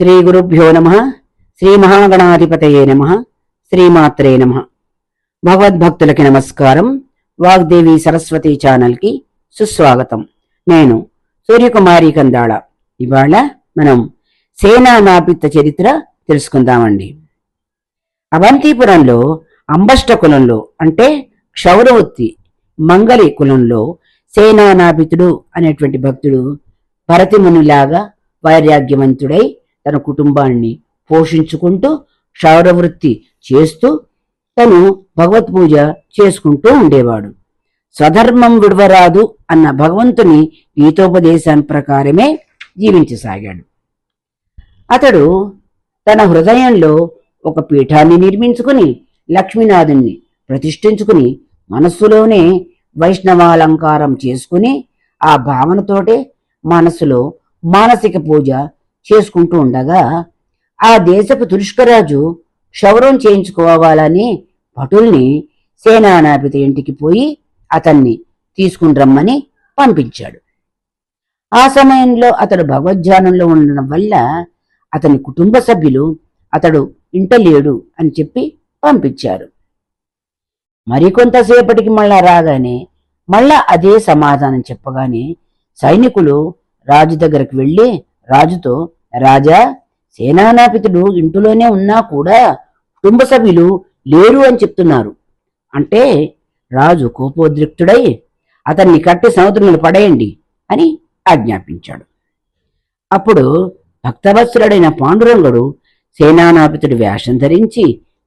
శ్రీ గురుభ్యో నమ శ్రీ మహాగణాధిపతయే నమ శ్రీమాత్రే నమ. భగవద్భక్తులకి నమస్కారం. వాగ్దేవి సరస్వతి ఛానల్కి సుస్వాగతం. నేను సూర్యకుమారి కందాళ. ఇవాళ మనం సేనా నాపిత్త చరిత్ర తెలుసుకుందామండి. అవంతిపురంలో అంబష్ట కులంలో అంటే క్షౌరవృత్తి మంగళి కులంలో సేనానాపితుడు అనేటువంటి భక్తుడు భరతిమునిలాగా వైరాగ్యవంతుడై తన కుటుంబాన్ని పోషించుకుంటూ క్షౌరవృత్తి చేస్తూ తను భగవత్ పూజ చేసుకుంటూ ఉండేవాడు. స్వధర్మం విడవరాదు అన్న భగవంతుని గీతోపదేశాన్ని ప్రకారమే జీవించసాగాడు. అతడు తన హృదయంలో ఒక పీఠాన్ని నిర్మించుకుని లక్ష్మీనాథుణ్ణి ప్రతిష్ఠించుకుని మనస్సులోనే వైష్ణవాలంకారం చేసుకుని ఆ భావనతోటే మనస్సులో మానసిక పూజ చేసుకుంటూ ఉండగా ఆ దేశపు తురుష్కరాజు క్షౌరం చేయించుకోవాలని భటుల్ని సేనానాపిత ఇంటికి పోయి అతన్ని తీసుకుని రమ్మని పంపించాడు. ఆ సమయంలో అతడు భగవద్ధ్యానంలో ఉండడం వల్ల అతని కుటుంబ సభ్యులు అతడు ఇంట లేడు అని చెప్పి పంపించారు. మరికొంతసేపటికి మళ్ళా రాగానే మళ్ళా అదే సమాధానం చెప్పగానే సైనికులు రాజు దగ్గరకు వెళ్ళి రాజుతో రాజా సేనానాపితుడు ఇంటిలోనే ఉన్నా కూడా కుటుంబ సభ్యులు లేరు అని చెప్తున్నారు. అంటే రాజు కోపోద్రిక్తుడై అతన్ని కట్టి సముద్రంలో పడేయండి అని ఆజ్ఞాపించాడు. అప్పుడు భక్తవత్సరుడైన పాండురంగుడు సేనానాపితుడి వేషం ధరించి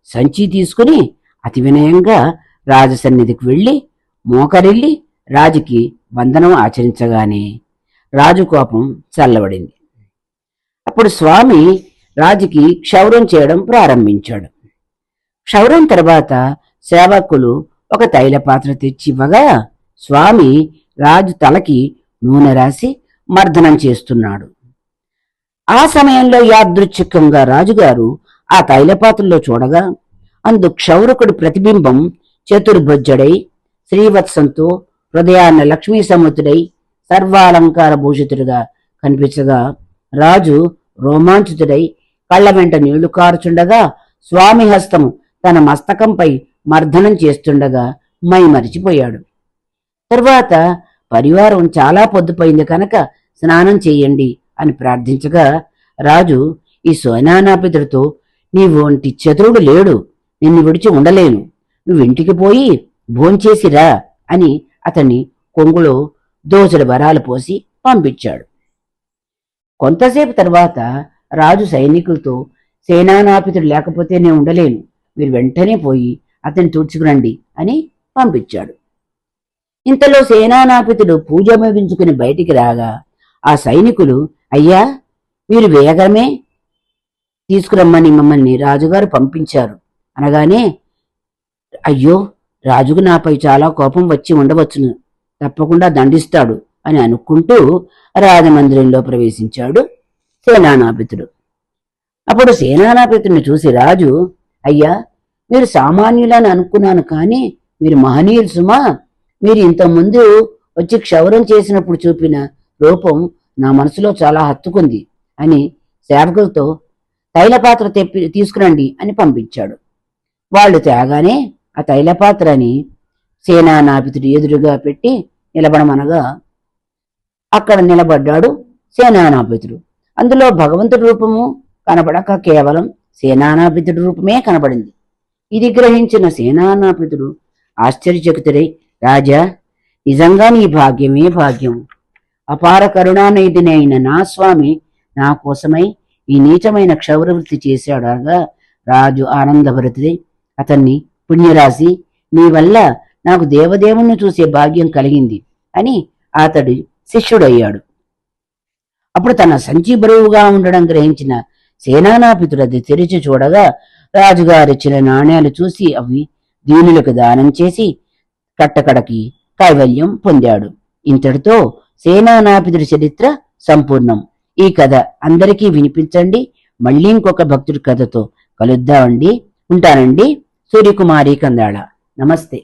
సంచి తీసుకుని అతి వినయంగా రాజసన్నిధికి వెళ్ళి మోకరిల్లి రాజుకి వందనం ఆచరించగానే రాజు కోపం చల్లబడింది. అప్పుడు స్వామి రాజుకి క్షౌరం చేయడం ప్రారంభించాడు. క్షౌరం తర్వాత సేవకులు ఒక తైల పాత్ర తెచ్చివ్వగా స్వామి రాజు తలకి నూనె రాసి మర్దనం చేస్తున్నాడు. ఆ సమయంలో యాదృచ్ఛికంగా రాజుగారు ఆ తైలపాత్రలో చూడగా అందు క్షౌరకుడి ప్రతిబింబం చతుర్భుజుడై శ్రీవత్సంతో హృదయాన్న లక్ష్మీ సముద్రుడై సర్వాలంకార భూషితుడిగా కనిపించగా రాజు రోమాంచితుడై కళ్ళ వెంట నీళ్ళు కారుచుండగా స్వామి హస్తము తన మస్తకంపై మర్దనం చేస్తుండగా మై మరిచిపోయాడు తరువాత పరివారం చాలా పొద్దుపోయింది కనుక స్నానం చేయండి అని ప్రార్థించగా రాజు ఈ సోనానాపితుడితో నీవు వంటి చతురుడు లేడు నిన్ను విడిచి ఉండలేను. నువ్వు ఇంటికి పోయి భోంచేసిరా అని అతన్ని కొంగులో దోసెడు వరాలు పోసి పంపించాడు. కొంతసేపు తర్వాత రాజు సైనికులతో సేనానాపితుడు లేకపోతే నేను ఉండలేను. మీరు వెంటనే పోయి అతన్ని తుడుచుకురండి అని పంపించాడు. ఇంతలో సేనానాపితుడు పూజ ముగించుకుని బయటికి రాగా ఆ సైనికులు అయ్యా మీరు వేగమే తీసుకురమ్మని మమ్మల్ని రాజుగారు పంపించారు. అనగానే అయ్యో రాజుకు నాపై చాలా కోపం వచ్చి ఉండవచ్చును. తప్పకుండా దండిస్తాడు. అని అనుకుంటూ రాజమందిరంలో ప్రవేశించాడు సేనానాపితుడు. అప్పుడు సేనానాపితుడిని చూసి రాజు అయ్యా మీరు సామాన్యులని అనుకున్నాను కానీ మీరు మహనీయులు సుమా. మీరు ఇంతకుముందు వచ్చి క్షౌరం చేసినప్పుడు చూపిన రూపం నా మనసులో చాలా హత్తుకుంది అని సేవకులతో తైలపాత్ర తెప్పి తీసుకురండి అని పంపించాడు. వాళ్ళు తేగానే ఆ తైలపాత్రని సేనానాపితుడి ఎదురుగా పెట్టి నిలబడమనగా అక్కడ నిలబడ్డాడు సేనానాపితుడు అందులో భగవంతుడి రూపము కనబడక కేవలం సేనానాపితుడి రూపమే కనబడింది. ఇది గ్రహించిన సేనానాపితుడు ఆశ్చర్యచకితుడై రాజా నిజంగా నీ భాగ్యమే భాగ్యం. అపార కరుణానిధినైన నా స్వామి నా కోసమై ఈ నీచమైన క్షౌరవృత్తి చేశాడగా రాజు ఆనందభరితుడై అతన్ని పుణ్యరాశి నీ వల్ల నాకు దేవదేవుణ్ణి చూసే భాగ్యం కలిగింది అని అతడు శిష్యుడయ్యాడు. అప్పుడు తన సంచి బరువుగా ఉండడం గ్రహించిన సేనానాపితుడది తెరిచి చూడగా రాజుగారిచ్చిన నాణ్యాలు చూసి అవి దీనులకు దానం చేసి కట్టకడకి కైవల్యం పొందాడు. ఇంతటితో సేనానాపితుడి చరిత్ర సంపూర్ణం. ఈ కథ అందరికీ వినిపించండి. మళ్ళీ ఇంకొక భక్తుడి కథతో కలుద్దామండి. ఉంటానండి. సూర్యకుమారి కందాళ. నమస్తే.